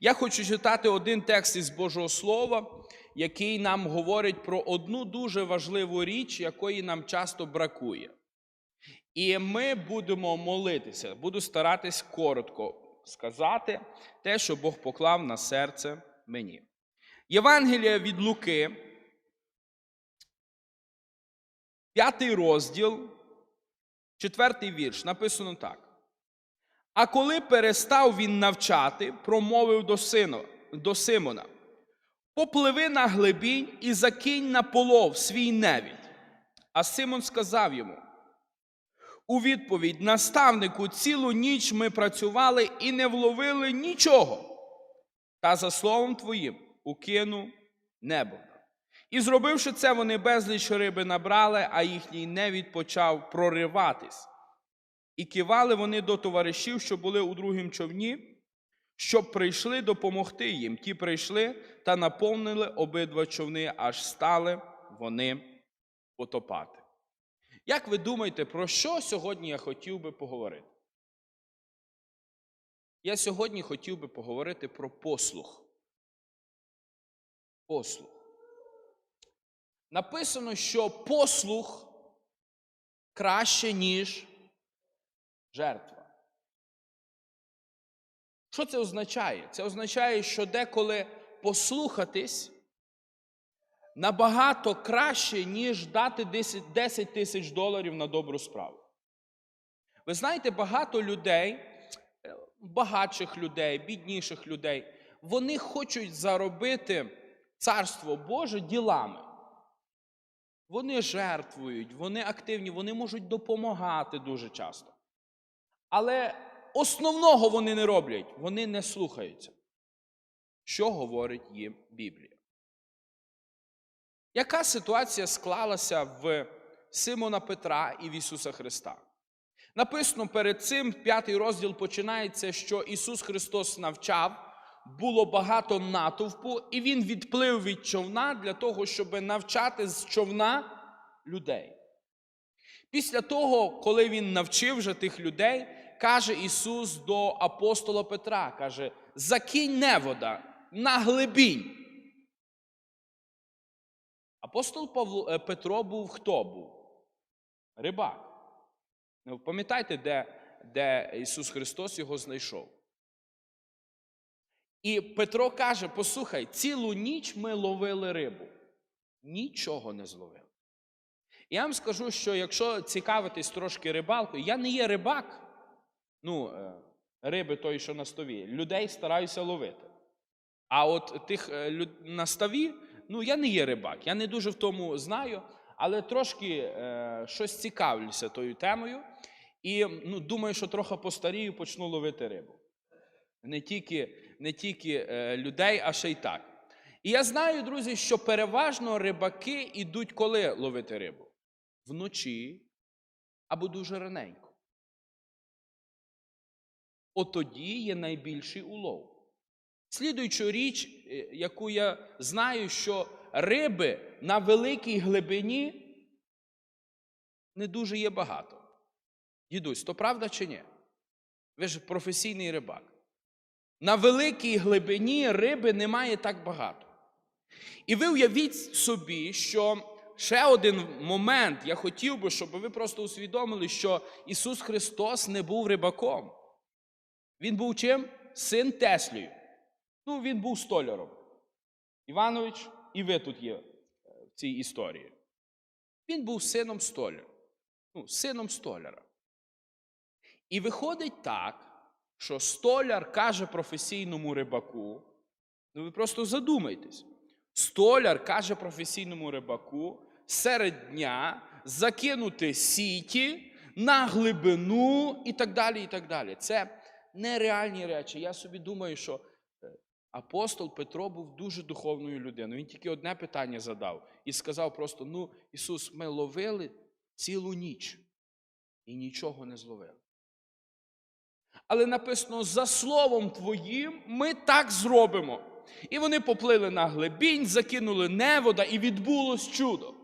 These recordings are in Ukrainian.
Я хочу читати один текст із Божого Слова, який нам говорить про одну дуже важливу річ, якої нам часто бракує. І ми будемо молитися. Буду старатись коротко сказати те, що Бог поклав на серце мені. Євангелія від Луки, п'ятий розділ, четвертий вірш, написано так. А коли перестав він навчати, промовив до, сина, до Симона: Попливи на глибінь і закинь на полов свій невідь. А Симон сказав йому: у відповідь, наставнику, цілу ніч ми працювали і не вловили нічого. Та за словом твоїм укину небо. І зробивши це, вони безліч риби набрали, а їхній невід почав прориватись. І кивали вони до товаришів, що були у другім човні, щоб прийшли допомогти їм. Ті прийшли та наповнили обидва човни, аж стали вони потопати. Як ви думаєте, про що сьогодні я хотів би поговорити? Я сьогодні хотів би поговорити про послух. Послух. Написано, що послух краще, ніж жертва. Що це означає? Це означає, що деколи послухатись набагато краще, ніж дати 10 тисяч доларів на добру справу. Ви знаєте, багато людей, е, багатших людей, бідніших людей, вони хочуть заробити царство Боже ділами. Вони жертвують, вони активні, вони можуть допомагати дуже часто. Але основного вони не роблять, вони не слухаються. Що говорить їм Біблія? Яка ситуація склалася в Симона Петра і в Ісуса Христа? Написано перед цим, п'ятий розділ починається, що Ісус Христос навчав, було багато натовпу, і Він відплив від човна для того, щоб навчати з човна людей. Після того, коли Він навчив вже тих людей, каже Ісус до апостола Петра, каже: закинь невода на глибінь. Апостол Павло, е, Петро був хто був? Рибак. Ну, Пам'ятаєте, де, де Ісус Христос його знайшов? І Петро каже: послухай, цілу ніч ми ловили рибу. Нічого не зловили. Я вам скажу, що якщо цікавитись трошки рибалкою, я не є рибак, ну, е, риби той, що на стові, людей стараюся ловити. А от тих е, на ставі, ну я не є рибак, я не дуже в тому знаю, але трошки е, щось цікавлюся тою темою. І ну, думаю, що трохи постарію почну ловити рибу. Не тільки не тільки е, людей, а ще й так. І я знаю, друзі, що переважно рибаки йдуть коли ловити рибу? Вночі або дуже раненько. От тоді є найбільший улов. Слідуючу річ, е, яку я знаю, що риби на великій глибині не дуже є багато. Дідусь, то правда чи ні? Ви ж професійний рибак. На великій глибині риби немає так багато. І ви уявіть собі, що ще один момент я хотів би, щоб ви просто усвідомили, що Ісус Христос не був рибаком. Він був чим? Син Теслію. Ну, він був столяром. Іванович, і ви тут є в цій історії. Він був сином столяра. Ну, сином столяра. І виходить так, що столяр каже професійному рибаку, ну ви просто задумайтесь. Столяр каже професійному рибаку серед дня закинути сіті на глибину і так далі. і так далі. Це нереальні речі. Я собі думаю, що апостол Петро був дуже духовною людиною. Він тільки одне питання задав і сказав просто: ну, Ісус, ми ловили цілу ніч і нічого не зловили. Але написано, за словом Твоїм ми так зробимо. І вони поплили на глибінь, закинули невода, і відбулось чудо.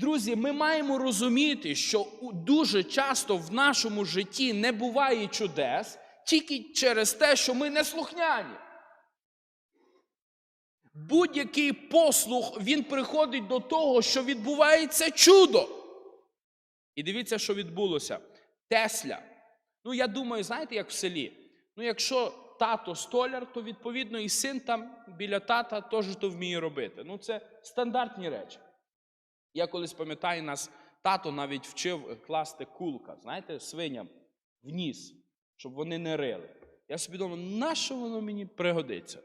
Друзі, ми маємо розуміти, що дуже часто в нашому житті не буває чудес тільки через те, що ми не слухняні. будь-який послух, він приходить до того, що відбувається чудо. І дивіться, що відбулося. Тесля. Ну, я думаю, знаєте, як в селі? Ну, якщо тато столяр, то відповідно і син там біля тата теж то вміє робити. Ну, це стандартні речі. Я колись пам'ятаю, нас тато навіть вчив класти кулка, знаєте, свиням в ніс, щоб вони не рили. Я собі думав, на що воно мені пригодиться?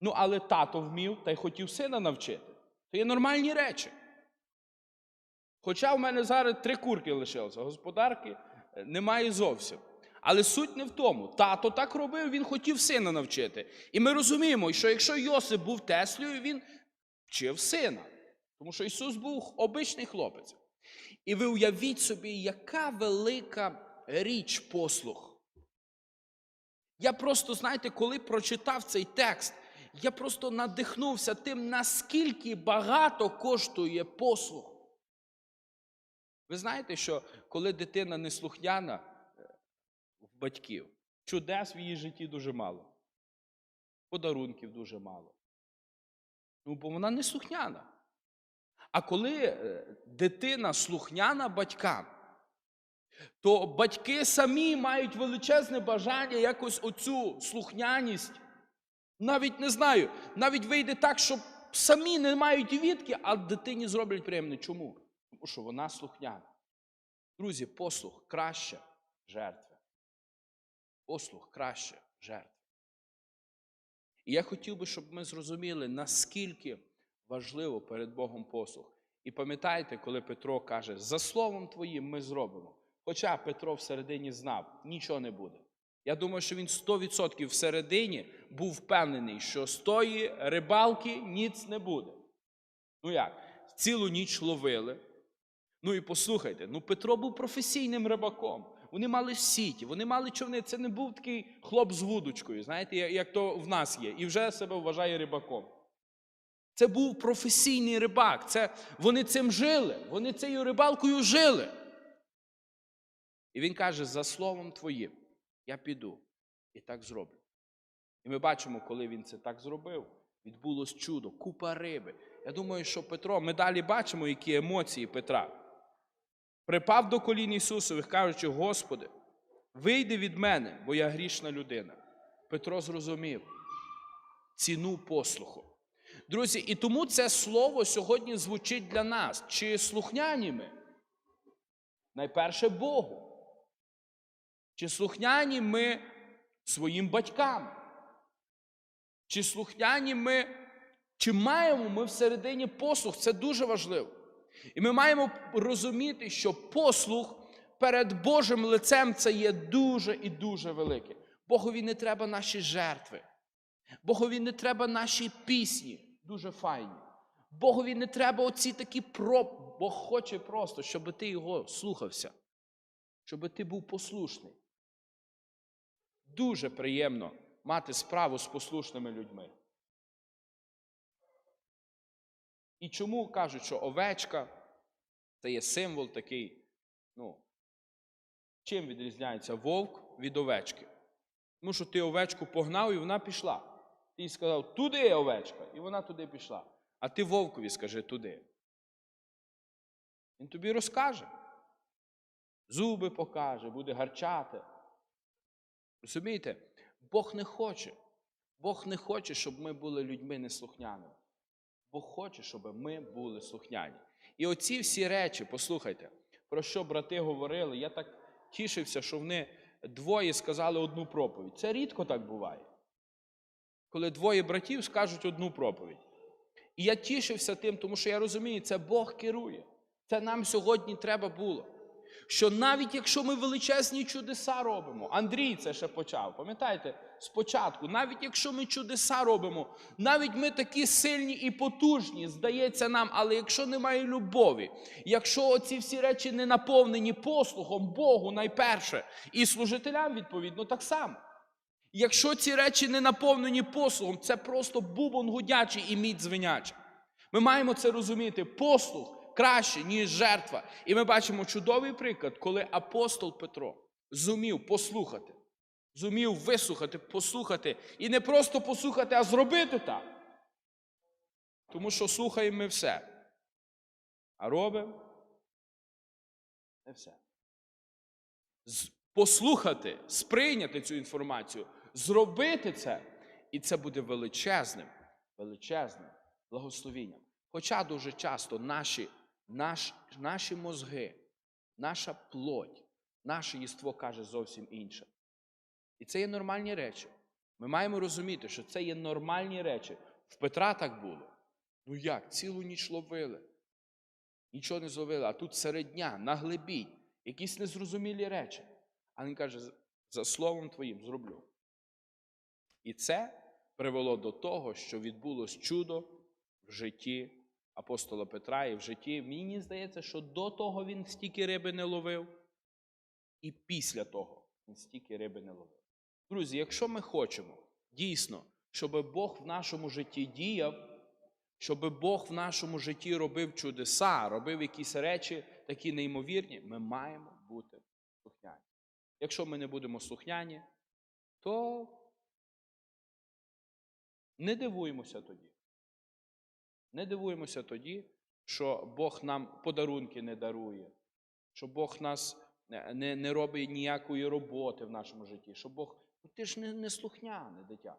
Ну, але тато вмів та й хотів сина навчити. То є нормальні речі. Хоча в мене зараз три курки лишилося, господарки е, немає зовсім. Але суть не в тому. Тато так робив, він хотів сина навчити. І ми розуміємо, що якщо Йосип був Теслею, він вчив сина. Тому що Ісус був обичний хлопець. І ви уявіть собі, яка велика річ послуг. Я просто, знаєте, коли прочитав цей текст, я просто надихнувся тим, наскільки багато коштує послуг. Ви знаєте, що коли дитина неслухняна е, в батьків, чудес в її житті дуже мало, подарунків дуже мало. Ну, бо вона неслухняна. А коли е, дитина слухняна батькам, то батьки самі мають величезне бажання якось оцю слухняність. Навіть не знаю, навіть вийде так, що самі не мають відки, а дитині зроблять приємне. Чому? Тому що вона слухняна. Друзі, послух краще жертви. Послух краще жертви. І я хотів би, щоб ми зрозуміли, наскільки важливо перед Богом послух. І пам'ятаєте, коли Петро каже, за словом твоїм ми зробимо. Хоча Петро всередині знав, нічого не буде. Я думаю, що він 100% всередині був впевнений, що з тої рибалки ніц не буде. Ну як? Цілу ніч ловили. Ну і послухайте, ну Петро був професійним рибаком. Вони мали сіті, вони мали човни. Це не був такий хлоп з вудочкою, знаєте, як то в нас є, і вже себе вважає рибаком. Це був професійний рибак. Це, вони цим жили, вони цією рибалкою жили. І він каже: за словом твоїм, я піду і так зроблю. І ми бачимо, коли він це так зробив, відбулось чудо, купа риби. Я думаю, що Петро, ми далі бачимо, які емоції Петра. Припав до колін Ісусових, кажучи, Господи, вийди від мене, бо я грішна людина. Петро зрозумів ціну послуху. Друзі, і тому це слово сьогодні звучить для нас. Чи слухняні ми? Найперше Богу. Чи слухняні ми своїм батькам? Чи слухняні ми, чи маємо ми всередині послух? Це дуже важливо. І ми маємо розуміти, що послух перед Божим лицем це є дуже і дуже велике. Богові не треба наші жертви. Богові не треба наші пісні, дуже файні. Богові не треба оці такі про. Бог хоче просто, щоб ти його слухався, щоб ти був послушний. Дуже приємно мати справу з послушними людьми. І чому кажуть, що овечка це є символ такий, ну, чим відрізняється вовк від овечки? Тому що ти овечку погнав і вона пішла. Ти сказав, туди овечка, і вона туди пішла. А ти вовкові скажи туди. Він тобі розкаже. Зуби покаже, буде гарчати. Розумієте? Бог не хоче. Бог не хоче, щоб ми були людьми неслухняними. Бог хоче, щоб ми були слухняні. І оці всі речі, послухайте, про що брати говорили, я так тішився, що вони двоє сказали одну проповідь. Це рідко так буває. Коли двоє братів скажуть одну проповідь. І я тішився тим, тому що я розумію, це Бог керує. Це нам сьогодні треба було. Що навіть якщо ми величезні чудеса робимо, Андрій це ще почав, пам'ятаєте, спочатку, навіть якщо ми чудеса робимо, навіть ми такі сильні і потужні, здається нам, але якщо немає любові, якщо оці всі речі не наповнені послухом Богу найперше, і служителям, відповідно, так само. Якщо ці речі не наповнені послугом, це просто бубон гудячий і мідь звеняча. Ми маємо це розуміти. Послуг краще, ніж жертва. І ми бачимо чудовий приклад, коли апостол Петро зумів послухати, зумів вислухати, послухати. І не просто послухати, а зробити так. Тому що слухаємо ми все. А робимо не все. Послухати, сприйняти цю інформацію, зробити це, і це буде величезним, величезним благословінням. Хоча дуже часто наші, наш, наші мозги, наша плоть, наше єство каже зовсім інше. І це є нормальні речі. Ми маємо розуміти, що це є нормальні речі. В Петра так було. Ну як, цілу ніч ловили. Нічого не зловили, а тут серед дня, на глибі, якісь незрозумілі речі. А він каже: «За- словом твоїм зроблю. І це привело до того, що відбулось чудо в житті апостола Петра і в житті. Мені здається, що до того він стільки риби не ловив, і після того він стільки риби не ловив. Друзі, якщо ми хочемо дійсно, щоб Бог в нашому житті діяв, щоб Бог в нашому житті робив чудеса, робив якісь речі такі неймовірні, ми маємо бути слухняні. Якщо ми не будемо слухняні, то не дивуємося тоді. Не дивуємося тоді, що Бог нам подарунки не дарує, що Бог нас не, не, не робить ніякої роботи в нашому житті, що Бог, ну ти ж не, не слухняне дитя.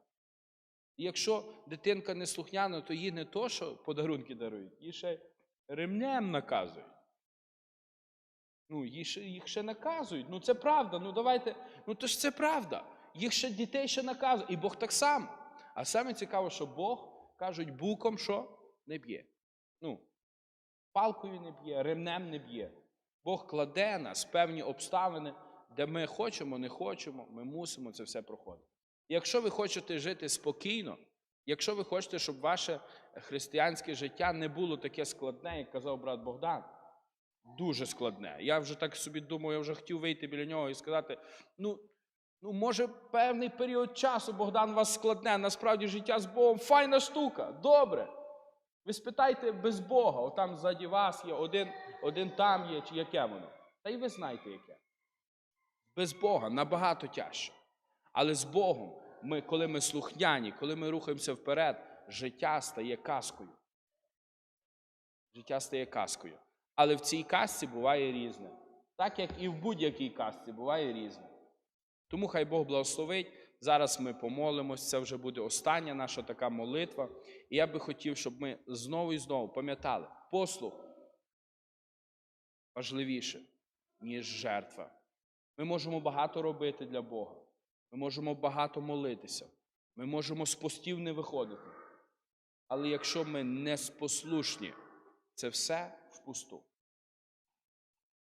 І якщо дитинка не слухняна, то їй не то, що подарунки дарують, їй ще ремнем наказують. Ну, їх ще наказують. Ну це правда. Ну давайте. Ну то ж це правда. Їх ще дітей ще наказують. І Бог так само. А саме цікаво, що Бог, кажуть, буком що не б'є. Ну, палкою не б'є, ремнем не б'є. Бог кладе нас певні обставини, де ми хочемо, не хочемо, ми мусимо це все проходити. Якщо ви хочете жити спокійно, якщо ви хочете, щоб ваше християнське життя не було таке складне, як казав брат Богдан, дуже складне. Я вже так собі думаю, я вже хотів вийти біля нього і сказати: ну, ну може, певний період часу Богдан вас складне, насправді життя з Богом файна штука, добре. Ви спитайте без Бога, отам ззаді вас є, один, один там є, чи яке воно. Та й ви знаєте, яке. Без Бога набагато тяжче. Але з Богом, ми, коли ми слухняні, коли ми рухаємося вперед, життя стає казкою. Життя стає казкою. Але в цій казці буває різне. Так як і в будь-якій казці буває різне. Тому хай Бог благословить. Зараз ми помолимось, це вже буде остання наша така молитва. І я би хотів, щоб ми знову і знову пам'ятали, послух важливіше, ніж жертва. Ми можемо багато робити для Бога. Ми можемо багато молитися. Ми можемо з постів не виходити. Але якщо ми не спослушні, це все впусту.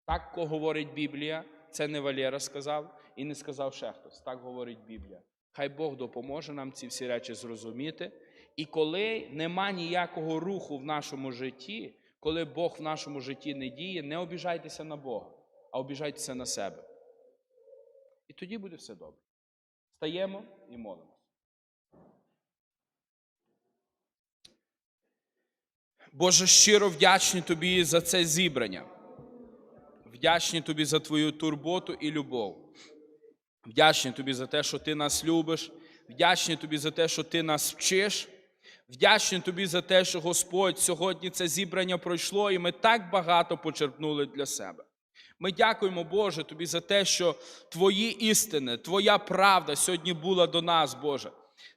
Так говорить Біблія, це не Валера сказав і не сказав ще хтось. Так говорить Біблія. Хай Бог допоможе нам ці всі речі зрозуміти. І коли нема ніякого руху в нашому житті, коли Бог в нашому житті не діє, не обіжайтеся на Бога, а обіжайтеся на себе. І тоді буде все добре. Стаємо і молимося. Боже, щиро вдячні Тобі за це зібрання. Вдячні Тобі за Твою турботу і любов. Вдячні Тобі за те, що Ти нас любиш. Вдячні Тобі за те, що Ти нас вчиш. Вдячні Тобі за те, що Господь сьогодні це зібрання пройшло, і ми так багато почерпнули для себе. Ми дякуємо, Боже, Тобі за те, що Твої істини, Твоя правда сьогодні була до нас, Боже.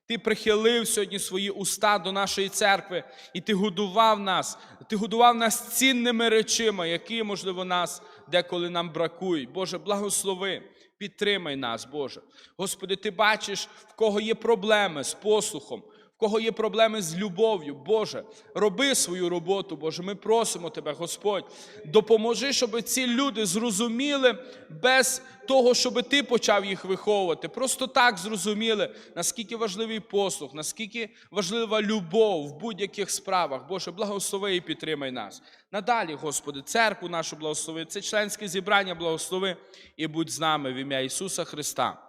Ти прихилив сьогодні свої уста до нашої церкви, і ти годував нас, ти годував нас цінними речима, які, можливо, нас деколи нам бракують. Боже, благослови, підтримай нас, Боже. Господи, ти бачиш, в кого є проблеми з послухом, кого є проблеми з любов'ю, Боже, роби свою роботу, Боже. Ми просимо Тебе, Господь, допоможи, щоб ці люди зрозуміли без того, щоб Ти почав їх виховувати. Просто так зрозуміли, наскільки важливий послух, наскільки важлива любов в будь-яких справах. Боже, благослови і підтримай нас. Надалі, Господи, церкву нашу благослови, це членське зібрання благослови і будь з нами в ім'я Ісуса Христа.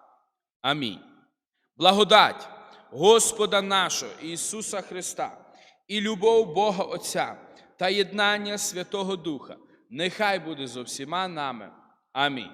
Амінь. Благодать Господа нашого Ісуса Христа і любов Бога Отця та єднання Святого Духа нехай буде зо всіма нами. Амінь.